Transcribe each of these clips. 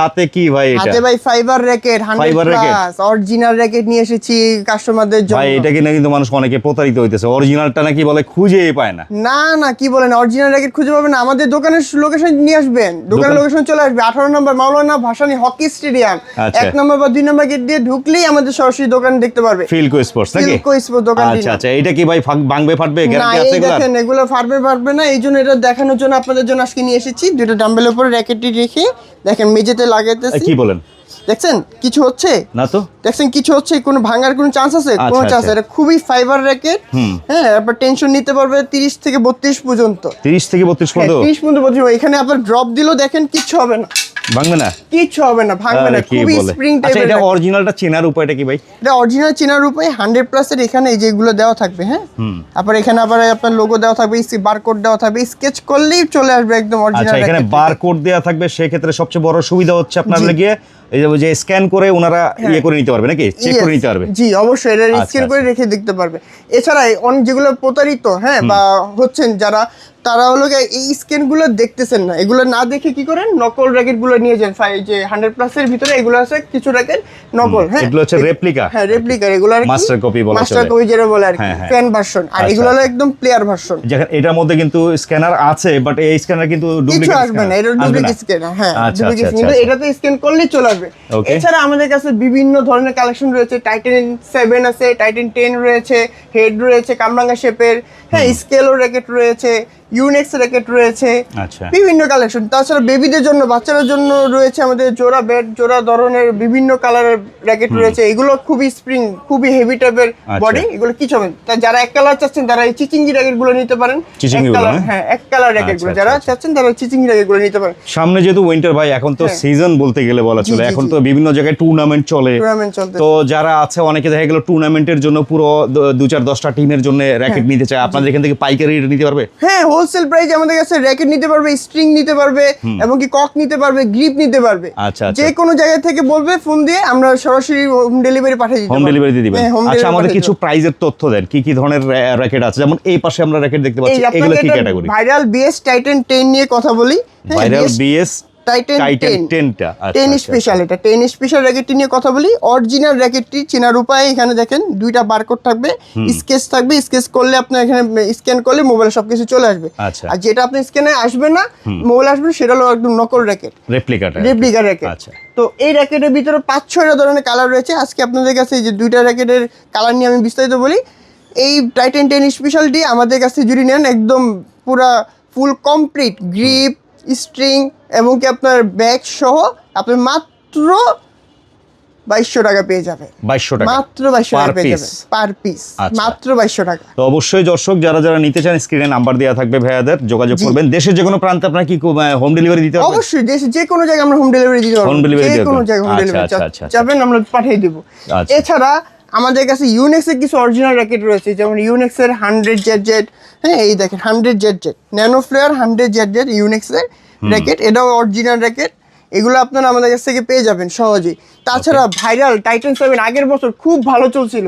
হাতে কি ভাই এটা? হাতে ভাই fiber racket hundred Fiber racket? Plus original racket নিয়ে এসেছি কাস্টমারদের জন্য। ভাই এটা কিনা কিন্তু মানুষ অনেকে প্রতারিত হইতেছে। অরিজিনালটা নাকি বলে খুঁজেই পায় না। না না কি বলেন অরিজিনাল র্যাকেট খুঁজে পাবেন না। আমাদের দোকানের লোকেশন নিয়ে আসবেন। দোকানের লোকেশন চলে আসবে। আঠারো নম্বর মাওলানা ভাসানি হকি স্টেডিয়াম। আচ্ছা। এক নম্বর বা দুই নম্বর গেট দিয়ে ঢুকলেই আমাদের সরাসরি দোকান দেখতে পারবে। ফিলকো স্পোর্টস নাকি? ফিলকো স্পোর্টস দোকানটি আচ্ছা আচ্ছা। এটা কি ভাই ভাঙবে ফাটবে? গ্যারান্টি আছে এগুলা দেখেন এগুলো ফাটবে ফাটবে না। এই জন্য এটা দেখানোর জন্য আপনাদের জন্য আজকে নিয়ে এসেছি। দুটো ডাম্বেলের উপরে র্যাকেটটি রেখে দেখেন মেঝেতে লাগাইতেছি। কি বলেন? দেখছেন? কিছু হচ্ছে? না তো? দেখছেন কিছু হচ্ছে কোনো ভাঙার কোনো চান্স আছে? কোন কোনো চান্স আচ্ছা। এটা খুবই ফাইবার র্যাকেট হ্যাঁ আপনার টেনশন নিতে পারবে তিরিশ থেকে বত্রিশ পর্যন্ত। তিরিশ থেকে বত্রিশ হ্যাঁ, পর্যন্ত? তিরিশ পর্যন্ত বত্রিশ এখানে আপনার ড্রপ দিলেও দেখেন কিছু হবে না। ভাঙবে না? কিচ্ছু হবে না ভাঙবে না খুবই স্প্রিং আচ্ছা টাইপের এটা অরিজিনালটা চেনার উপায়টা কি ভাই? এটা অরিজিনাল চেনার উপায় হান্ড্রেড প্লাসের এখানে এই যেগুলো দেওয়া থাকবে হ্যাঁ? তারপর এখানে আবার আপনার লোগো দেওয়া থাকবে বারকোড দেওয়া থাকবে স্কেচ করলেই চলে আসবে একদম আচ্ছা অরিজিনাল এখানে বার কোড দেওয়া থাকবে সেক্ষেত্রে সবচেয়ে বড় সুবিধা হচ্ছে আপনার গিয়ে এই যে- স্ক্যান করে ওনারা ইয়ে করে নিতে পারবে নাকি? চেক করে নিতে পারবে? জি অবশ্যই এটা আচ্ছা, স্ক্যান করে আচ্ছা। রেখে দেখতে পারবে। এছাড়া অনেক যেগুলো প্রতারিত হ্যাঁ বা হচ্ছেন যারা তারা হলো এই স্ক্যানগুলো দেখতেছেন না। এগুলো না দেখে কি করেন? নকল র্যাকেটগুলো নিয়ে যান। যে হান্ড্রেড প্লাসের ভিতরে এগুলো আছে কিছু র্যাকেট নকল হ্যাঁ? এগুলো হচ্ছে রেপ্লিকা হ্যাঁ রেপ্লিকা এগুলো আর Master copy বলা মাস্টার। কপি যেটা বলে আর হ্যাঁ, হ্যাঁ। ফ্যান ভার্সন আর আচ্ছা, এগুলো হলো একদম প্লেয়ার ভার্সন যেখানে এটার মধ্যে কিন্তু স্ক্যানার আছে বাট এই স্ক্যানার কিন্তু ডুপ্লিকেট আসবে না এটা ডুপ্লিকেট স্ক্যান হ্যাঁ ডুপ্লিকেট আচ্ছা কিন্তু আচ্ছা এটাতে স্ক্যান করলেই চলে আসবে। এছাড়া আমাদের কাছে বিভিন্ন ধরনের কালেকশন রয়েছে। টাইটেন সেভেন আছে টাইটেন টেন রয়েছে হেড রয়েছে কামরাঙ্গা শেপের হ্যাঁ স্কেলও র্যাকেট রয়েছে। ইউনেক্স র্যাকেট রয়েছে। আচ্ছা। বিভিন্ন কালেকশন তাছাড়া বেবিদের জন্য বাচ্চাদের জন্য রয়েছে আমাদের জোড়া ব্যাট জোড়া ধরনের বিভিন্ন কালারের র্যাকেট রয়েছে। এগুলো খুবই স্প্রিং খুবই হেভি টাইপের আচ্ছা। বডি এগুলো কিছু হবে। তা যারা এক কালার চাচ্ছেন তারা এই চিচিঙ্গি র্যাকেটগুলো নিতে পারেন। এক কালার হ্যাঁ? হ্যাঁ এক কালার র্যাকেটগুলো। আচ্ছা, যারা আচ্ছা, চাচ্ছেন তারা চিচিঙ্গি র্যাকেটগুলো নিতে পারেন। সামনে যেহেতু উইন্টার ভাই এখন তো হ্যাঁ। সিজন বলতে গেলে বলা চলে। এখন তো বিভিন্ন জায়গায় টুর্নামেন্ট চলে। তো যারা আছে অনেকে দেখা গেল টুর্নামেন্টের জন্য পুরো দ- চার দশটা টিমের জন্য র্যাকেট নিতে চায়। আপনাদের এখান থেকে পাইকারি রেটে নিতে পারবে? হ্যাঁ হোলসেল প্রাইস আমাদের কাছে র্যাকেট নিতে পারবে স্ট্রিং নিতে পারবে এবং কি কক নিতে পারবে গ্রিপ নিতে পারবে। আচ্ছা, আচ্ছা। যে কোনো জায়গা থেকে বলবে ফোন দিয়ে আমরা সরাসরি হোম ডেলিভারি পাঠিয়ে দিই হোম ডেলিভারি দিয়ে দিবেন। হ্যাঁ, আচ্ছা আমাদের কিছু। প্রাইজের তথ্য দেন। কি কি ধরনের র্যাকেট আছে? যেমন এই পাশে আমরা র্যাকেট দেখতে পাচ্ছি। এগুলো কি ক্যাটাগরি ভাইরাল বিএস টাইটান 10 নিয়ে কথা বলি। হ্যাঁ, ভাইরাল বিএস টাইটেন 10 টেনটা আচ্ছা, টেন স্পেশাল এটা। টেন স্পেশাল র্যাকেটটি নিয়ে কথা বলি। অরিজিনাল র্যাকেটটি চেনার উপায় এখানে দেখেন দুইটা বারকোড থাকবে স্কেচ থাকবে স্কেচ করলে আপনার এখানে স্ক্যান করলে মোবাইলে সবকিছু চলে আসবে। আচ্ছা। আর যেটা আপনি স্ক্যানে আসবে না মোবাইল আসবে সেটা হলো একদম নকল র্যাকেট রেপ্লিকাটা রেপ্লিকা র্যাকেট আচ্ছা। তো এই র্যাকেটের ভিতরে পাঁচ ছয়টা ধরনের কালার রয়েছে। আজকে আপনাদের কাছে যে দুইটা র্যাকেটের কালার নিয়ে আমি বিস্তারিত বলি। এই টাইটেন টেন স্পেশালটি আমাদের কাছে যদি নেন একদম পুরা ফুল কমপ্লিট গ্রিপ স্ট্রিং এবং কি আপনার ব্যাগ সহ আপনি মাত্র বাইশশো টাকা পেয়ে যাবে। বাইশশো টাকা। মাত্র বাইশশো টাকা পেয়ে যাবে। পার পিস আচ্ছা। মাত্র বাইশশো টাকা। তো অবশ্যই দর্শক যারা যারা নিতে চান স্ক্রিনে নাম্বার দেওয়া থাকবে ভাইয়াদের যোগাযোগ করবেন। দেশের যে কোনো প্রান্তে আপনারা কি হোম ডেলিভারি দিতে পারবেন? অবশ্যই দেশে যে কোনো জায়গায় আমরা হোম ডেলিভারি দিতে পারব। হোম ডেলিভারি যে কোনো জায়গায় হোম ডেলিভারি। যাবেন আমরা পাঠিয়ে দিব। আচ্ছা। এছাড়া আমাদের কাছে ইউনেক্সের কিছু অরিজিনাল র্যাকেট রয়েছে যেমন ইউনেক্সের হান্ড্রেড জেড জেড হ্যাঁ এই দেখেন hundred Z Z nano flare hundred Z Z ইউনিক্সের racket এটাও অরিজিনাল র্যাকেট এগুলো আপনারা আমাদের কাছ থেকে পেয়ে যাবেন সহজেই। তাছাড়া ভাইরাল টাইটান সেভেন আগের বছর খুব ভালো চলছিল।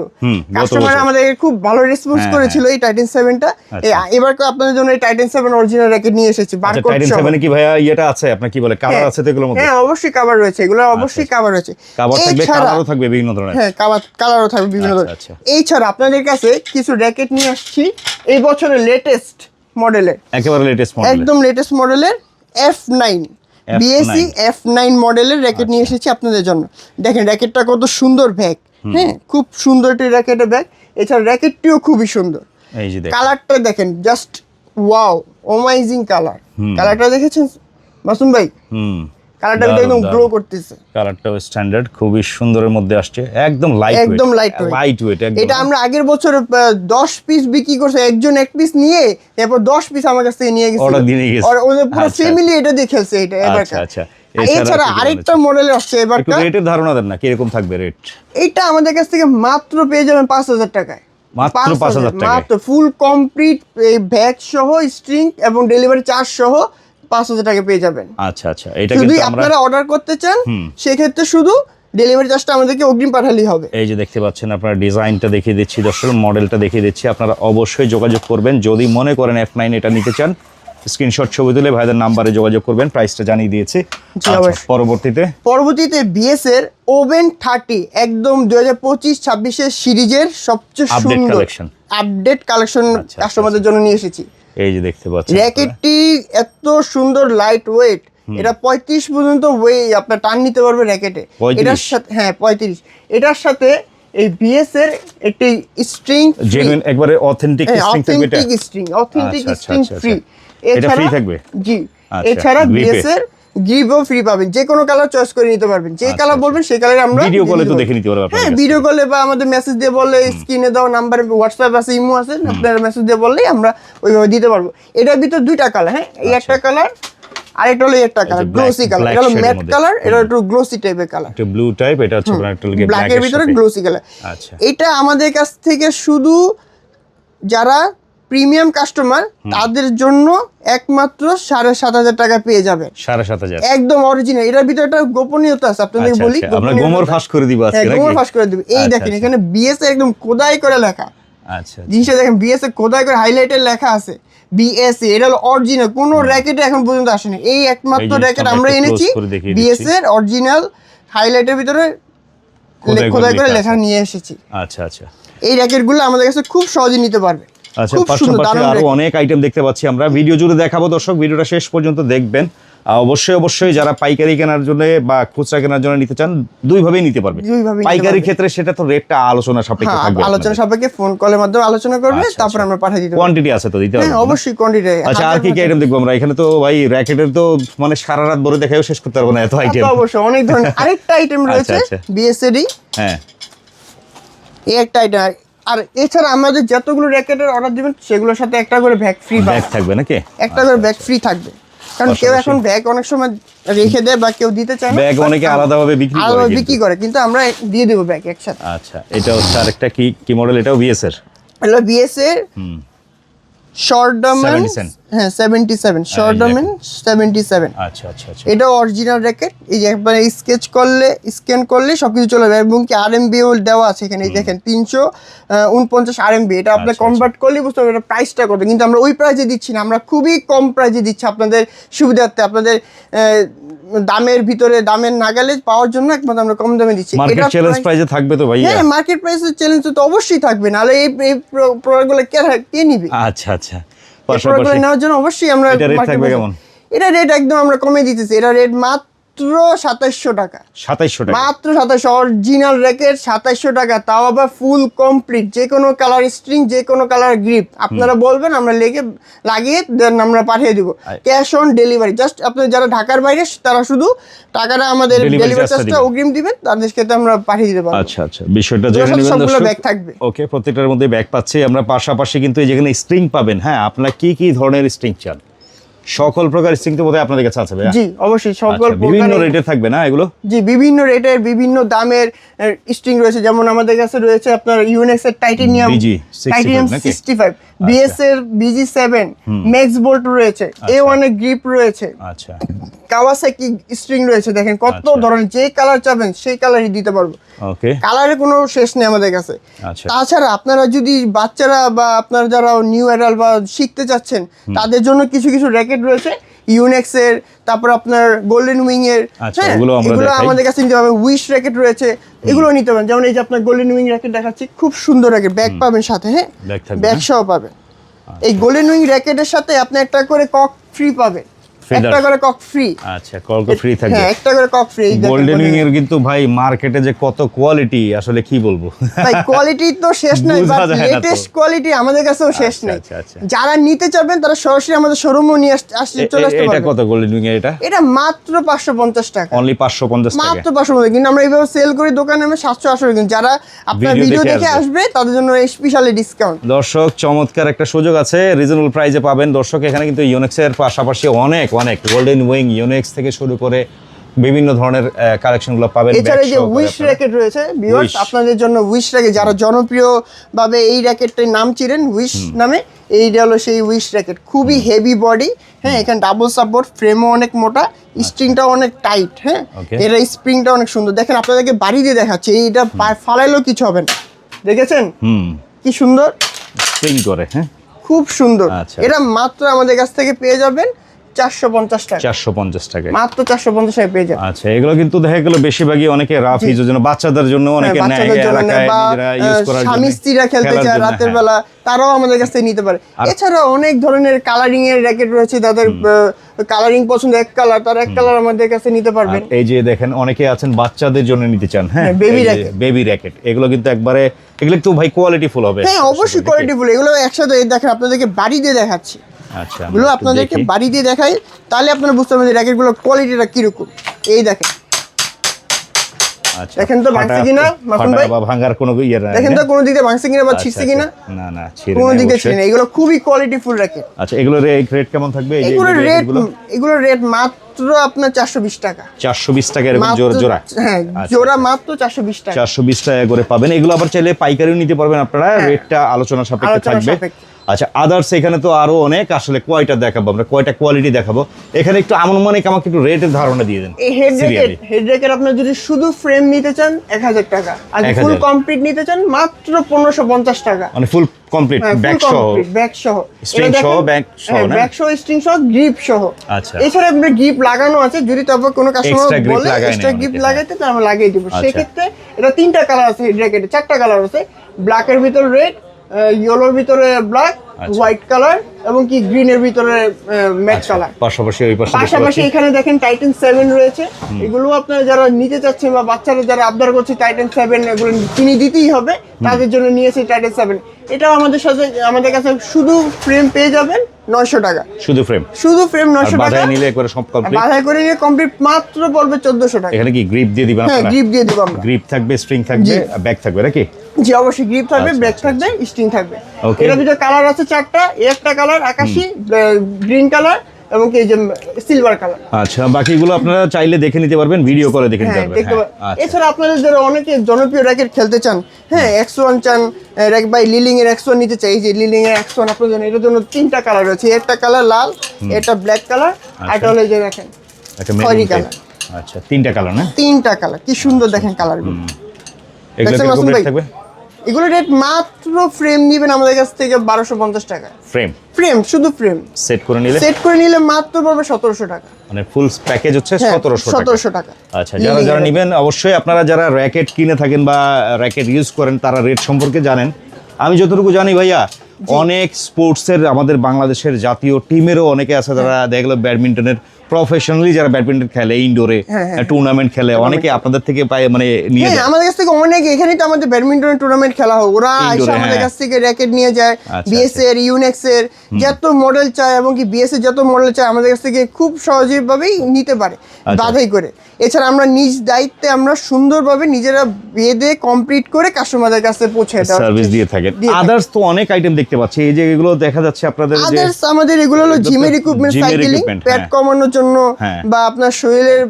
কাস্টমার বছর। আমাদের খুব ভালো রেসপন্স হ্যাঁ, করেছিল এই টাইটান সেভেনটা আচ্ছা। এবার আপনাদের জন্য এই টাইটান সেভেন অরিজিনাল র্যাকেট নিয়ে এসেছি আচ্ছা বারকোড টাইটেন সহ। কি ভাইয়া ইয়েটা আছে? আপনার কি বলে কালার হ্যাঁ, আছে তো এগুলোর মধ্যে? হ্যাঁ অবশ্যই কাভার রয়েছে। এগুলো অবশ্যই কাভার রয়েছে। কাভার থাকবে কালারও থাকবে বিভিন্ন ধরনের। হ্যাঁ কাভার কালারও থাকবে বিভিন্ন আচ্ছা, ধরনের। আচ্ছা। এই ছাড়া আপনাদের কাছে কিছু র্যাকেট নিয়ে আসছি। এই বছরের লেটেস্ট মডেলের একেবারে লেটেস্ট মডেল একদম লেটেস্ট মডেলের F nine F9 BSC F nine মডেলের র্যাকেট নিয়ে। এসেছি আপনাদের জন্য। দেখেন র্যাকেটটা কত সুন্দর ব্যাগ হ্যাঁ খুব সুন্দর একটি র্যাকেটের ব্যাগ এছাড়া র্যাকেটটিও খুবই সুন্দর। কালারটা দেখেন। জাস্ট ওয়াও অমাইজিং কালার কালারটা দেখেছেন মাসুম ভাই? হুম। কালারটা কিন্তু একদম গ্লো করতেছে। কালারটাও স্ট্যান্ডার্ড খুবই সুন্দরের মধ্যে আসছে। একদম লাইট একদম লাইট ওয়েট এটা আমরা আগের বছর দশ পিস বিক্রি করছে একজন এক পিস নিয়ে এরপর দশ পিস আমার কাছ থেকে নিয়ে গেছে। Order দিয়ে গেছে। আর ওদের পুরো আচ্ছা। ফ্যামিলি এটা দিয়ে খেলছে এটা এবার আচ্ছা, আচ্ছা। এছাড়া আরেকটা মডেলের আসছে একটু রেটের ধারণা দেন না কীরকম থাকবে রেট এইটা আমাদের কাছ থেকে মাত্র পেয়ে যাবেন পাঁচ হাজার টাকায়। মাত্র 5,000 5,000 টাকায়? মাত্র ফুল কমপ্লিট এই ব্যাগ সহ স্ট্রিং এবং ডেলিভারি চার্জ সহ পাঁচ হাজার টাকা পেয়ে যাবেন। আচ্ছা আচ্ছা এটা যদি আপনারা অর্ডার করতে চান সেক্ষেত্রে শুধু ডেলিভারি চার্জটা আমাদেরকে অগ্রিম পাঠালেই হবে। এই যে দেখতে পাচ্ছেন আপনারা ডিজাইনটা দেখিয়ে দিচ্ছি দর্শক মডেলটা দেখিয়ে দিচ্ছি আপনারা অবশ্যই যোগাযোগ করবেন। যদি মনে করেন এফ নাইন এটা নিতে চান স্ক্রিনশট ছবি তুলে ভাইদের নাম্বারে যোগাযোগ করবেন প্রাইসটা জানিয়ে দিয়েছি। আচ্ছা, পরবর্তীতে? পরবর্তীতে বিএস এর ওভেন থার্টি একদম দুই হাজার পঁচিশ ছাব্বিশের সিরিজের সবচেয়ে সুন্দর আপডেট কালেকশন কাস্টমারদের জন্য নিয়ে এসেছি। এই যে দেখতে পাচ্ছেন র্যাকেটটি এত সুন্দর লাইট ওয়েট এটা পঁয়ত্রিশ পর্যন্ত ওয়ে আপনার টান নিতে পারবে র্যাকেটে এটার সাথে হ্যাঁ পঁয়ত্রিশ। এটার সাথে এই বিএস এর একটি স্ট্রিং জেনুইন একবারে অথেন্টিক স্ট্রিং থাকবে এটা? Authentic string authentic string free এটা ফ্রি থাকবে? জি আচ্ছা, এছাড়া? বিএস এর গ্রিপও ফ্রি পাবেন। যে কোনো কালার চয়েস করে নিতে পারবেন। যে কালার বলবেন সেই কালার আমরা ভিডিও কলে তো দেখে নিতে পারবে। আপনার হ্যাঁ ভিডিও কলে বা আমাদের মেসেজ দিয়ে বললে স্ক্রিনে দাও নাম্বার হোয়াটসঅ্যাপ আছে ইমো আছে আপনারা মেসেজ দিয়ে বললেই আমরা ওইভাবে দিতে পারব। এটার ভিতর দুইটা কালার হ্যাঁ এই একটা কালার আর এটা হলো একটা কালার আচ্ছা। গ্লোসি কালার এটা হলো ম্যাট কালার এটা একটু গ্লোসি টাইপের কালার একটা ব্লু টাইপ এটা হচ্ছে একটা ব্ল্যাক ব্ল্যাকের ভিতরে গ্লোসি কালার আচ্ছা। এটা আমাদের কাছ থেকে শুধু যারা প্রিমিয়াম কাস্টমার তাদের জন্য একমাত্র সাড়ে সাত হাজার টাকা পেয়ে যাবে। সাড়ে সাত হাজার। একদম অরিজিনাল এটার ভিতরে একটা গোপনীয়তা আছে আপনাদের আচ্ছা, বলি আচ্ছা, আমরা গোমর ফাঁস করে দিব আজকে হ্যাঁ গোমর ফাঁস করে দিবে। এই আচ্ছা, দেখেন। এখানে বিএস একদম খোদাই করে লেখা। আচ্ছা জিনিসটা দেখেন বিএস এ খোদাই করে হাইলাইটের লেখা আছে। বিএসএ এটা হলো অরিজিনাল কোনো র্যাকেটে এখন পর্যন্ত আসেনি। এই একমাত্র র্যাকেট আমরা এনেছি close করে দেখিয়ে বিএস এর অরিজিনাল হাইলাইটের ভিতরে খোদাই করে লেখা লেখা নিয়ে এসেছি। আচ্ছা আচ্ছা। এই র্যাকেটগুলো আমাদের কাছে খুব সহজে নিতে পারবে। আচ্ছা পাশাপাশি আরও অনেক আইটেম দেখতে পাচ্ছি আমরা। ভিডিও জুড়ে দেখাবো দর্শক ভিডিওটা শেষ পর্যন্ত দেখবেন। অবশ্যই অবশ্যই যারা পাইকারি কেনার জন্য বা খুচরা কেনার জন্য নিতে চান দুইভাবেই নিতে পারবে। পাইকারি ক্ষেত্রে সেটা তো রেটটা আলোচনা সাপেক্ষে হ্যাঁ থাকবে আলোচনা সাপেক্ষে ফোন কলের মাধ্যমে আলোচনা করবে আচ্ছা, তারপর আচ্ছা। আমরা পাঠিয়ে দিতে কোয়ান্টিটি আছে তো দিতে হ্যাঁ পারবেন না? অবশ্যই কোয়ান্টিটি আচ্ছা আর কি কি আইটেম দেখব আমরা? এখানে তো ভাই র্যাকেটের তো মানে সারা রাত ভরে দেখাও শেষ করতে পারব না এত আইটেম অবশ্যই অনেক ধরনের আরেকটা আইটেম রয়েছে আচ্ছা। বিএসএডি হ্যাঁ। এই একটা আইটেম আর এছাড়া আমাদের যতগুলো র্যাকেটের অর্ডার দিবেন সেগুলোর সাথে একটা করে ব্যাগ ফ্রি ব্যাগ থাকবে নাকি? একটা করে ব্যাগ ফ্রি থাকবে। কারণ কেউ এখন ব্যাগ অনেক সময় রেখে দেয় বা কেউ দিতে চায় না ব্যাগ অনেকে আলাদাভাবে বিক্রি করে আলাদা কিন্তু। বিক্রি করে কিন্তু আমরা দিয়ে দেবো ব্যাগ একসাথে। আচ্ছা এটা হচ্ছে আরেকটা কি কি মডেল এটাও বিএস এর? হলো বিএস এর হুম। শর্ট 77 হ্যাঁ সেভেন্টি সেভেন শর্ট এই ডোমেন সেভেন্টি সেভেন আচ্ছা আচ্ছা আচ্ছা। এটা অরিজিনাল র্যাকেট এই যে একবার স্কেচ করলে স্ক্যান করলে সবকিছু চলে যাবে এবং কি আর এম দেওয়া আছে এখানে এই দেখেন তিনশো উনপঞ্চাশ আর এম এটা আপনি আচ্ছা, কনভার্ট করলে বুঝতে পারবেন এটা প্রাইসটা কত কিন্তু আমরা ওই প্রাইসে দিচ্ছি না। আমরা খুবই কম প্রাইসে দিচ্ছি আপনাদের সুবিধার্থে আপনাদের দামের ভিতরে দামের নাগালে পাওয়ার জন্য একমাত্র আমরা কম দামে দিচ্ছি। মার্কেট চ্যালেঞ্জ প্রাইজে থাকবে তো ভাইয়া? হ্যাঁ মার্কেট প্রাইসের চ্যালেঞ্জ তো অবশ্যই থাকবে নাহলে এই প্রোডাক্টগুলো কে কে নিবে? আচ্ছা আচ্ছা। নেওয়ার জন্য অবশ্যই আমরা এটা রেট থাকবে কেমন? এটা রেট একদম আমরা কমে দিতেছি এটা রেট মাত্র সাতাইশশো টাকা। সাতাইশশো টাকা। মাত্র সাতাইশশো অরিজিনাল র্যাকেট সাতাইশশো টাকা তাও আবার ফুল কমপ্লিট যে কোনো কালার স্ট্রিং যে কোনো কালার গ্রিপ আপনারা বলবেন আমরা লেগে লাগিয়ে দেন আমরা পাঠিয়ে দিব। ক্যাশ অন ডেলিভারি জাস্ট আপনার যারা ঢাকার বাইরে তারা শুধু টাকাটা আমাদের ডেলিভারি চার্জটা অগ্রিম দিবেন তাদেরকে তো আমরা পাঠিয়ে দিতে পারব। আচ্ছা আচ্ছা। বিষয়টা সবগুলো ব্যাগ থাকবে। ওকে প্রত্যেকটার মধ্যে ব্যাগ পাচ্ছি। আমরা পাশাপাশি কিন্তু এই যেখানে স্ট্রিং পাবেন হ্যাঁ আপনারা কি কি ধরনের স্ট্রিং চান? সকল প্রকার স্ট্রিং তো বোধহয় আপনাদের কাছে আছে ভাইয়া? জি অবশ্যই সকল আচ্ছা, বিভিন্ন প্রকারের- রেটে থাকবে না এগুলো? জি বিভিন্ন রেটের বিভিন্ন দামের স্ট্রিং রয়েছে যেমন আমাদের কাছে রয়েছে আপনার ইউনেক্স এর টাইটেনিয়াম BG 65 টাইটেনিয়াম নাকি? সিক্সটি ফাইভ বিএস এর বিজি সেভেন ম্যাক্স বোল্ট রয়েছে এ ওয়ানের গ্রিপ রয়েছে। আচ্ছা। কাওয়াসাকি স্ট্রিং রয়েছে দেখেন কত আচ্ছা। ধরনের যে কালার চাবেন সেই কালারই দিতে পারব। ওকে। কালারের কোনো শেষ নেই আমাদের কাছে। আচ্ছা। তাছাড়া আপনারা যদি বাচ্চারা বা আপনারা যারা নিউ অ্যাডাল বা শিখতে চাচ্ছেন তাদের জন্য কিছু কিছু র্যাকেট রয়েছে ইউনেক্স এর তারপর আপনার গোল্ডেন উইং এর এগুলো আমাদের কাছে নিতে পারবেন উইশ র্যাকেট রয়েছে এগুলো নিতে পারেন। যেমন এই যে আপনার গোল্ডেন উইং র্যাকেট দেখাচ্ছি খুব সুন্দর র্যাকেট ব্যাগ পাবেন সাথে হ্যাঁ? ব্যাগ সহ পাবেন। এই গোল্ডেন উইং র্যাকেটের সাথে আপনি একটা করে কক ফ্রি পাবেন। একটা করে কক ফ্রি। আচ্ছা কল ফ্রি থাকবে। হ্যাঁ একটা করে কক ফ্রি গোল্ডেন উইং এর কিন্তু ভাই মার্কেটে যে কত কোয়ালিটি আসলে কি বলব? ভাই কোয়ালিটি তো শেষ নাই বাট। লেটেস্ট কোয়ালিটি আমাদের কাছেও শেষ আচ্ছা, নেই। আচ্ছা, আচ্ছা। যারা নিতে চাবেন তারা সরাসরি আমাদের শোরুমও নিয়ে আস- আসতে চলে আসতে এটা কত গোল্ডেন উইং এর এটা? এটা মাত্র পাঁচশো পঞ্চাশ টাকা। অনলি পাঁচশো পঞ্চাশ টাকা। মাত্র পাঁচশো পঞ্চাশ কিন্তু আমরা এইভাবে সেল করি দোকানে আমি সাতশো আটশো কিন্তু যারা আপনার ভিডিও দেখে আসবে। তাদের জন্য স্পেশালি ডিসকাউন্ট দর্শক চমৎকার একটা সুযোগ আছে। রিজনেবল প্রাইজে পাবেন। দর্শক এখানে কিন্তু ইউনেক্সের পাশাপাশি অনেক অনেক গোল্ডেন উইং ইউনেক্স থেকে শুরু করে বিভিন্ন ধরনের কালেকশনগুলো পাবেন এছাড়া এই যে উইশ। র্যাকেট রয়েছে ভিউয়ার্স আপনাদের জন্য উইশ র্যাকেট যারা জনপ্রিয় ভাবে এই র্যাকেটটির নাম চিনেন উইশ নামে এইটা হলো সেই উইশ র্যাকেট খুবই হেভি বডি হ্যাঁ এখানে ডাবল সাপোর্ট ফ্রেমও অনেক মোটা স্ট্রিংটাও অনেক টাইট হ্যাঁ. এর স্প্রিংটা অনেক সুন্দর। দেখেন আপনাদেরকে বাড়ি দিয়ে দেখাচ্ছে এইটা ফালাইলেও কিছু হবে না। দেখেছেন? হুম। কি সুন্দর? স্প্রিং করে হ্যাঁ। খুব সুন্দর। আচ্ছা। এটা মাত্র আমাদের কাছ থেকে পেয়ে যাবেন। টাকা। মাত্র পেয়ে যাবেন। আচ্ছা এগুলো কিন্তু দেখা গেল বেশিরভাগই অনেকে রাফ ইউজের জন্য বাচ্চাদের জন্য অনেকে হ্যাঁ, নেয় বাচ্চাদের জন্য নেয় এলাকায় নিজেরা ইউজ আহ, করার স্বামী স্ত্রীরা খেলতে চায় রাতের হ্যাঁ। বেলা তারাও আমাদের কাছ থেকে নিতে পারে। এছাড়া অনেক ধরনের কালারিং এর র্যাকেট রয়েছে তাদের কালারিং পছন্দ এক কালার তার এক কালার আমাদের কাছে নিতে পারবেন। এই যে দেখেন অনেকে আছেন বাচ্চাদের জন্য নিতে চান হ্যাঁ? বেবি র্যাকেট এগুলো কিন্তু একবারে এগুলো একটু ভাই কোয়ালিটি ফুল হবে। হ্যাঁ অবশ্যই কোয়ালিটি ফুল এগুলো একসাথে দেখেন আপনাদেরকে বাড়ি দিয়ে দেখাচ্ছি। আচ্ছা এগুলো আপনাদেরকে বাড়ি দিয়ে দেখাই। তাহলে আপনারা বুঝতে পারবেন র্যাকেটগুলোর কোয়ালিটিটা কীরকম। এই দেখেন। আচ্ছা, দেখেন তো ভাঙছে কিনা, মাসুম ভাই? ভাঙার কোনো ইয়ে নাই দেখেন তো কোনো দিক দিয়ে ভাঙছে কিনা বা আচ্ছা, আচ্ছা। কিনা? না না ছিঁড়ে কোনো দিক দিয়ে ছিঁড়ে এগুলো খুবই কোয়ালিটি ফুল আচ্ছা এগুলোর রেট কেমন থাকবে? এই যে রেটগুলো? রেট মাত্র আপনার চারশো বিশ টাকা। 420 টাকা এরকম মাত্র- জোড়া জোড়া? হ্যাঁ আচ্ছা, জোড়া মাত্র চারশো বিশ টাকা। 420 টাকা করে পাবেন। এগুলো আবার চাইলে পাইকারিও নিতে পারবেন আপনারা। রেটটা আলোচনা সাপেক্ষে হ্যাঁ। থাকবে। সাপেক্ষে। আচ্ছা আদার্স এখানে তো আরও অনেক আসলে কয়টা দেখাবো আমরা কয়টা কোয়ালিটি দেখাবো এখানে একটু আনুমানিক আমাকে একটু রেটের ধারণা দিয়ে দেন এই হেড র্যাকেট। হেড র্যাকেট আপনার যদি শুধু ফ্রেম নিতে চান এক হাজার টাকা আর ফুল কমপ্লিট নিতে চান মাত্র পনেরোশো পঞ্চাশ টাকা মানে ফুল কমপ্লিট হ্যাঁ, ব্যাক সহ complete, সহ। দেখেন- সহ, back সহ হ্যাঁ, না? back সহ, string সহ, grip সহ। আচ্ছা। এছাড়া আপনার grip লাগানো আছে, যদি তবে কোনো grip বলে নেয় grip অনেকে, লাগাইতে, তো আমরা লাগিয়ে দিব। আচ্ছা। সেক্ষেত্রে এটা তিনটা কালার আছে head racket চারটা কালার আছে ব্ল্যাকের ভিতর রেড ইয়েলোর ভিতরে ব্ল্যাক। হোয়াইট কালার এবং কি গ্রিনের ভিতরে ম্যাট আচ্ছা, কালার পাশাপাশি ওই পাশে পাশাপাশি এখানে দেখেন টাইটান সেভেন রয়েছে। এগুলো আপনারা যারা নিতে চাচ্ছেন বা বাচ্চারা যারা আবদার করছে টাইটান সেভেন এগুলো কিনে দিতেই হবে। তাদের জন্য নিয়েছে টাইটান সেভেন এটাও আমাদের সাথে আমাদের কাছে শুধু ফ্রেম পেয়ে যাবেন নয়শো টাকা। শুধু ফ্রেম শুধু ফ্রেম আর নয়শো টাকা। বাজায় নিলে একবারে সব কমপ্লিট বাধাই করে নিয়ে কমপ্লিট মাত্র পড়বে চোদ্দশো টাকা। এখানে কি গ্রিপ দিয়ে দিবেন হ্যাঁ আপনারা? গ্রিপ দিয়ে দিব আমরা। গ্রিপ থাকবে স্ট্রিং থাকবে ব্যাক থাকবে নাকি? জি অবশ্যই গ্রিপ থাকবে আচ্ছা, ব্যাক আচ্ছা, থাকবে স্টিং থাকবে. এটার ভিতরে কালার আছে চারটা একটা কালার আকাশি গ্রিন কালার এবং এই যে সিলভার কালার। আচ্ছা বাকিগুলো আপনারা চাইলে দেখে নিতে পারবেন ভিডিও করে দেখে নিতে হ্যাঁ পারবেন। হ্যাঁ, আচ্ছা। এছাড়া আপনাদের যারা অনেকে জনপ্রিয় র্যাকেট খেলতে চান হ্যাঁ এক্স ওয়ান চান র্যাক বাই লিলিং এর এক্স ওয়ান নিতে চাই যে লিলিং এর এক্স ওয়ান আপনাদের জন্য এটার জন্য তিনটা কালার রয়েছে একটা কালার লাল এটা ব্ল্যাক কালার আর এটা হলো যে দেখেন কালার। আচ্ছা তিনটা কালার না? তিনটা কালার কি সুন্দর দেখেন কালারগুলো। এগুলো? থাকবে? এগুলো রেট মাত্র ফ্রেম নিবেন আমাদের কাছ থেকে বারোশো পঞ্চাশ টাকা। ফ্রেম ফ্রেম শুধু ফ্রেম সেট করে নিলে? সেট করে নিলে মাত্র পড়বে সতেরোশো টাকা। মানে ফুল প্যাকেজ হচ্ছে হ্যাঁ, সতেরোশো সতেরোশো টাকা। আচ্ছা যারা যারা নেবেন অবশ্যই আপনারা যারা র্যাকেট কিনে থাকেন বা র্যাকেট ইউজ করেন তারা রেট সম্পর্কে জানেন। আমি যতটুকু জানি ভাইয়া অনেক স্পোর্টসের আমাদের বাংলাদেশের জাতীয় টিমেরও অনেকে আছে যারা দেখল ব্যাডমিন্টনের প্রফেশনালি যারা ব্যাডমিন্টন খেলে ইনডোরে হ্যাঁ, হ্যাঁ। টুর্নামেন্ট খেলে অনেকে আপনাদের থেকে পায় মানে নিয়ে হ্যাঁ যায় আমাদের কাছ থেকে অনেক এখানেই তো আমাদের ব্যাডমিন্টন টুর্নামেন্ট খেলা হয় ওরা এসে আমাদের হ্যাঁ। কাছ থেকে র্যাকেট নিয়ে যায় বিএস এর ইউনেক্স এর যত মডেল চায় এবং কি বিএস এর যত মডেল চায় আমাদের কাছ থেকে খুব সহজভাবেই নিতে পারে আচ্ছা। বাধাই করে এছাড়া আমরা নিজ দায়িত্বে আমরা সুন্দরভাবে নিজেরা বেঁধে কমপ্লিট করে কাস্টমারদের কাছে পৌঁছে সার্ভিস দিয়ে থাকেন থাকি। আদার্স তো অনেক আইটেম দেখতে পাচ্ছি এই যে এগুলো দেখা যাচ্ছে আপনাদের যে আদার্স আমাদের এগুলো হলো জিমের ইকুইপমেন্ট সাইকেলিং হ্যাঁ। কমানোর জন্য হ্যাঁ। বা আপনার শরীরের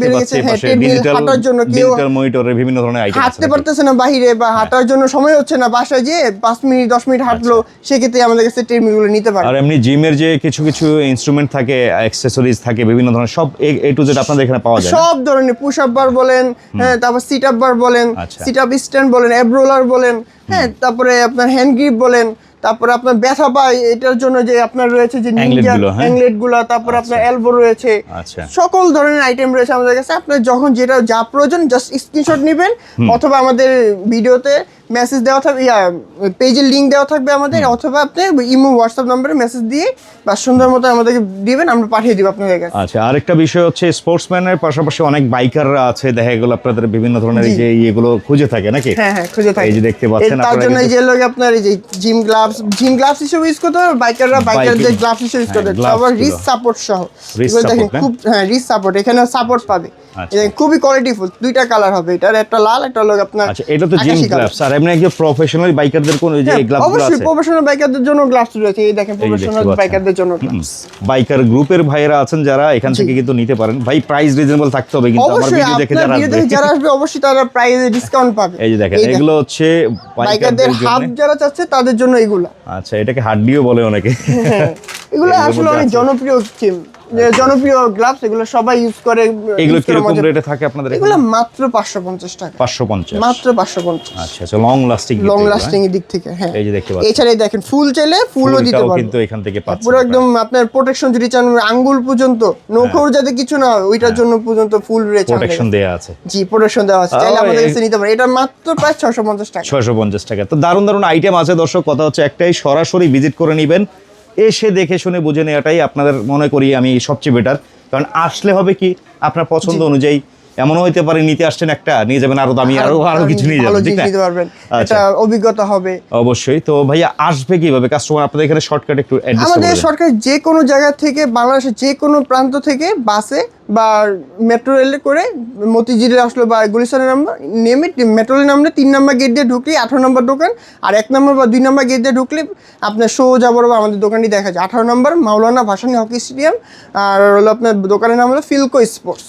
বেড়ে পাচ্ছি গেছে, হ্যাঁ, ডিজিটাল হাঁটার জন্য কেউ ডিজিটাল মনিটরের বিভিন্ন ধরনের আইটেম হাঁটতে পারতেছে না বাহিরে বা হাঁটার জন্য সময় হচ্ছে না বাসায় যে পাঁচ মিনিট দশ মিনিট হাঁটলো সেক্ষেত্রে আমাদের কাছে ট্রেডমিলগুলো নিতে পারে আর এমনি জিমের যে কিছু কিছু ইনস্ট্রুমেন্ট থাকে অ্যাক্সেসরিজ থাকে বিভিন্ন ধরনের সব এ টু জেড আপনাদের এখানে পাওয়া যায়? সব ধরনের পুশ আপ বার বলেন হ্যাঁ তারপর সিট আপ বার বলেন আচ্ছা। সিট আপ স্ট্যান্ড বলেন অ্যাব্রোলার বলেন হ্যাঁ তারপরে আপনার হ্যান্ড গ্রিপ বলেন তারপর আপনার ব্যথা পায় এটার জন্য যে আপনার রয়েছে যে Anklet গুলো, হ্যাঁ? অ্যাংলেটগুলো তারপর আপনার এলবো রয়েছে আচ্ছা। সকল ধরনের আইটেম রয়েছে আমাদের কাছে। আপনার যখন যেটা যা প্রয়োজন জাস্ট স্ক্রিনশট নেবেন অথবা আমাদের ভিডিওতে মেসেজ দেওয়া থাকবে ইয়া পেজের লিংক দেওয়া থাকবে আমাদের অথবা আপনি ইমো হোয়াটসঅ্যাপ নম্বরে মেসেজ দিয়ে বা সুন্দর মতো আমাদেরকে দিবেন আমরা পাঠিয়ে দিব আপনাদের কাছে। আচ্ছা আরেকটা বিষয় হচ্ছে স্পোর্টসম্যানের পাশাপাশি অনেক বাইকাররা আছে দেখা গেল আপনাদের বিভিন্ন ধরনের যে ইয়েগুলো খুঁজে থাকে নাকি? হ্যাঁ হ্যাঁ খুঁজে থাকি। এই যে দেখতে পাচ্ছেন তার জন্য এই যে লোক আপনার এই যে জিম গ্লাভস জিম গ্লাভস হিসেবে ইউজ করতে পারবে বাইকাররা বাইকারদের গ্লাভস হিসেবে ইউজ হ্যাঁ, করতে gloves আবার। রিস্ক সাপোর্ট সহ। দেখেন খুব হ্যাঁ রিস্ক সাপোর্ট এখানে সাপোর্ট পাবে। আচ্ছা। এটা খুবই কোয়ালিটিফুল দুইটা কালার হবে এটার একটা লাল একটা লোক আপনার আচ্ছা এটা তো জিম গ্লাভস আর এমনি একজন প্রফেশনাল বাইকারদের কোন যে হ্যাঁ, গ্লাভসগুলো অবশ্যই প্রফেশনাল বাইকারদের জন্য গ্লাভস রয়েছে। এই দেখেন প্রফেশনাল বাইকারদের জন্য বাইকার গ্রুপের ভাইয়েরা আছেন যারা এখান থেকে কিন্তু নিতে পারেন। ভাই প্রাইস রিজনেবল থাকতে হবে কিন্তু আমার ভিডিও দেখে যারা আসবে। যারা আসবে অবশ্যই তারা প্রাইসে ডিসকাউন্ট পাবে। এই যে দেখেন এগুলো হচ্ছে বাইকারদের হাফ যারা চাচ্ছে তাদের জন্য এগুলা। আচ্ছা এটাকে হাড্ডিও বলে অনেকে। হ্যাঁ, এগুলো আসলে অনেক জনপ্রিয় থিম জনপ্রিয় গ্লাভস এগুলো সবাই ইউজ করে এগুলো কীরকম মজা- রেটে থাকে আপনাদের এগুলো মাত্র পাঁচশো পঞ্চাশ টাকা। পাঁচশো পঞ্চাশ। মাত্র পাঁচশো পঞ্চাশ। আচ্ছা আচ্ছা লং লাস্টিং লং লাস্টিং এর দিক থেকে হ্যাঁ। এই যে দেখতে পাচ্ছেন। এছাড়াই দেখেন ফুল চাইলে ফুলও দিতে পারবেন। কিন্তু এখান থেকে পাচ্ছেন পুরো একদম আপনার। প্রোটেকশন যদি চান আঙ্গুল পর্যন্ত নৌকোর যাতে কিছু না হয় ওইটার জন্য পর্যন্ত ফুল রয়েছে প্রোটেকশন দেয়া আছে। জি প্রোটেকশন দেওয়া আছে। চাইলে আমাদের কাছে নিতে পারেন। এটা মাত্র প্রায় ছশো পঞ্চাশ টাকা। ছয়শো পঞ্চাশ টাকা। তো দারুণ দারুণ আইটেম আছে দর্শক কথা হচ্ছে একটাই সরাসরি ভিজিট করে নেবেন। এসে দেখে শুনে বুঝে নেওয়াটাই আপনাদের মনে করি আমি সবচেয়ে বেটার কারণ আসলে হবে কি আপনার পছন্দ অনুযায়ী এমনও হইতে পারে নিতে আসছেন একটা নিয়ে যাবেন আরও দামি আরও আরও কিছু নিয়ে যাবেন ঠিক না? নিতে পারবেন। আচ্ছা। এটা অভিজ্ঞতা হবে। অবশ্যই। তো ভাইয়া আসবে কীভাবে? কাস্টমার আপনাদের এখানে শর্টকাট একটু আমাদের সরকার যে কোনো জায়গা থেকে বাংলাদেশের যে কোনো প্রান্ত থেকে বাসে বা মেট্রো রেলে করে মতিঝিলে আসলো বা গুলিস্তানের নাম্বার নেমে মেট্রো রেল নামলে তিন নম্বর গেট দিয়ে ঢুকলে আঠারো নম্বর দোকান আর এক নম্বর বা দুই নম্বর গেট দিয়ে ঢুকলে আপনার শো সোজা বড় আমাদের দোকানটি দেখা যায়। আঠারো নম্বর মাওলানা ভাসানী হকি স্টেডিয়াম আর হলো আপনার দোকানের নাম হলো ফিলকো স্পোর্টস।